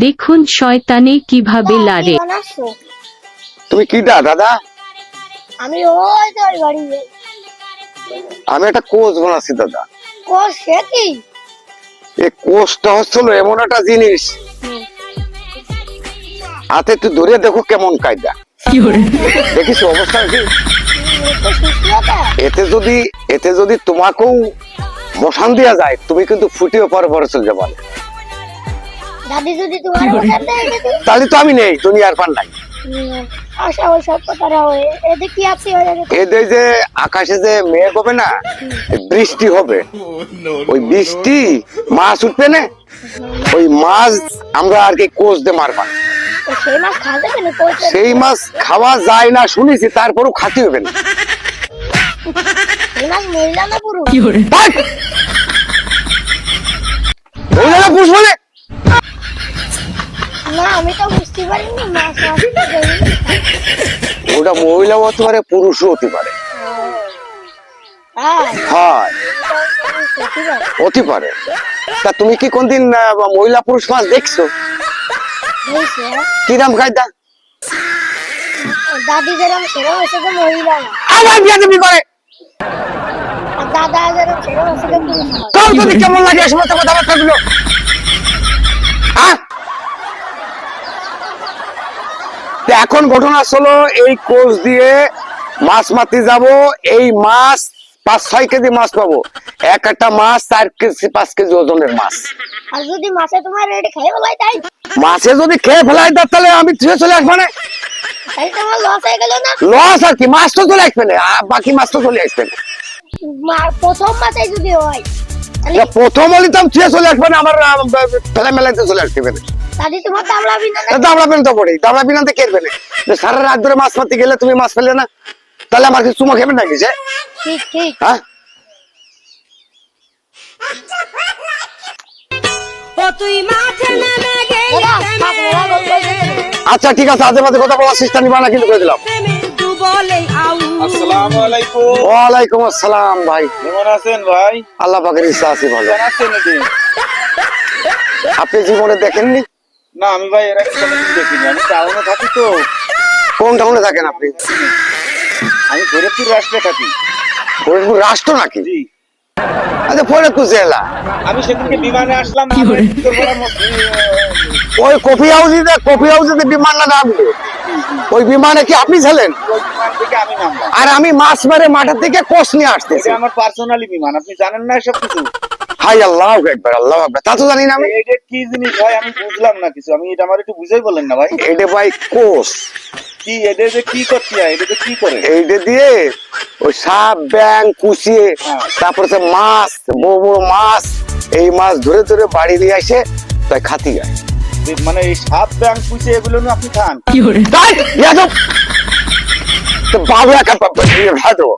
দেখুন শয়তানে কীভাবে লারে। তুমি কি দা দাদা? আমি ওই তো ওই বাড়ি। আমি একটা কোষ বানাচ্ছি দাদা। ও সে কি? এই কোষটা হচ্ছিল এমন একটা জিনিস। হাতে একটু ধরে দেখো কেমন কায়দা। দেখিস অবস্থা কি? এতে যদি এতে যদি তোমাকেও বসান দেওয়া যায় তুমি কিন্তু ফুটিয়ে পরে পরে চলে যাবে। দাদি যদি তোমার তাহলে তো আমি নেই দুনিয়ার পার নাই। আশা ওই সব কথাটা হয়। এতে কি আছে? ওই যে আকাশে যে মেঘ হবে না বৃষ্টি হবে। ওই বৃষ্টি মাছ উঠবে না? ওই মাছ আমরা আর কি কোষ দিয়ে মারবা। সেই মাছ খাওয়া যায় না শুনেছি তারপরও খাতি হবে না। আমি তো বুঝতে পারিনি মাছ। ওটা মহিলা হতে পারে পুরুষও হতে পারে। হ্যাঁ। হয়। হতে পারে। তা তুমি কি কোনদিন মহিলা পুরুষ মাছ দেখছ? হ্যাঁ? কিরাম কায়দা দাদি যেরকম সেরকম এসে তো মহিলা না। আবার বিয়া দিবি করে দাদা যেরকম সেরকম এসে তো পুরুষ কেমন লাগে? সমস্তগুলো হ্যাঁ? তা এখন ঘটনা হলো এই কোচ দিয়ে মাছ মারতে যাব। এই মাছ পাঁচ ছয় কেজি মাছ পাবো। এক একটা মাছ চার কেজি পাঁচ কেজি ওজনের মাছ। আর যদি মাছে তোমার রেডি তাই? মাছে যদি খেয়ে ফেলাই তাহলে আমি ধুয়ে চলে আসব না। লস আর কি মাছ তো চলে আসবে না বাকি মাছ তো চলে আসবে না। প্রথম মাছে যদি হয় প্রথম হলে তো ধুয়ে চলে আসবে না আমার ফেলা মেলাইতে চলে আসবে না। দাদি তোমার দামলা বিনা না তা তো পড়ি দামড়া পিনাতে কেটবে না সারা রাত ধরে মাছ মারতে গেলে তুমি মাছ ফেলে না তাহলে আমার কি চুমা খেবেন নাকি যে ঠিক ঠিক হ্যাঁ। আচ্ছা ঠিক আছে আজে মাঝে কথা বলার চেষ্টা নিবা না কিন্তু করে দিলাম ওয়ালাইকুম আসসালাম ভাই কেমন আছেন ভাই আল্লাহ পাকের ইচ্ছা আছে ভালো আপনি জীবনে দেখেননি না আমি ভাই এর আগে কোনোদিন দেখিনি আমি টাউনে থাকি তো। কোন টাউনে থাকেন আপনি? আমি ফরিদপুর রাষ্ট্রে থাকি। ফরিদপুর রাষ্ট্র নাকি? জি। আচ্ছা ফরিদপুর জেলা। আমি সেদিনকে বিমানে আসলাম ওই কফি হাউসে কফি হাউসে বিমান না নামলো ওই বিমানে কি আপনি ছিলেন? ওই বিমান থেকে আমি নামলাম। আর আমি মাছ মারে মাঠের থেকে কোষ নিয়ে আসতেছি। আমার পার্সোনালি বিমান আপনি জানেন না সব কিছু? হাই আল্লাহ একবার আল্লাহ একবার তা তো জানি না আমি। এটা কি জিনিস ভাই? আমি বুঝলাম না কিছু। আমি এটা আমার একটু বুঝাই বলেন না ভাই। এটা ভাই কোষ। কি এটা যে কি করতে হয় এটা যে কি করে? এইটা দিয়ে ওই সাপ ব্যাং কুচিয়ে হ্যাঁ। তারপরে সে মাছ বড় বড় মাছ এই মাছ ধরে ধরে বাড়ি নিয়ে আসে তাই খাতি যায় যে মানে এই সাপ ব্যাং পুষে এগুলো না আপনি খান। তাই বেয়াদব! তো বাবু একা পা- পা- দিয়ে ভাত দেবো।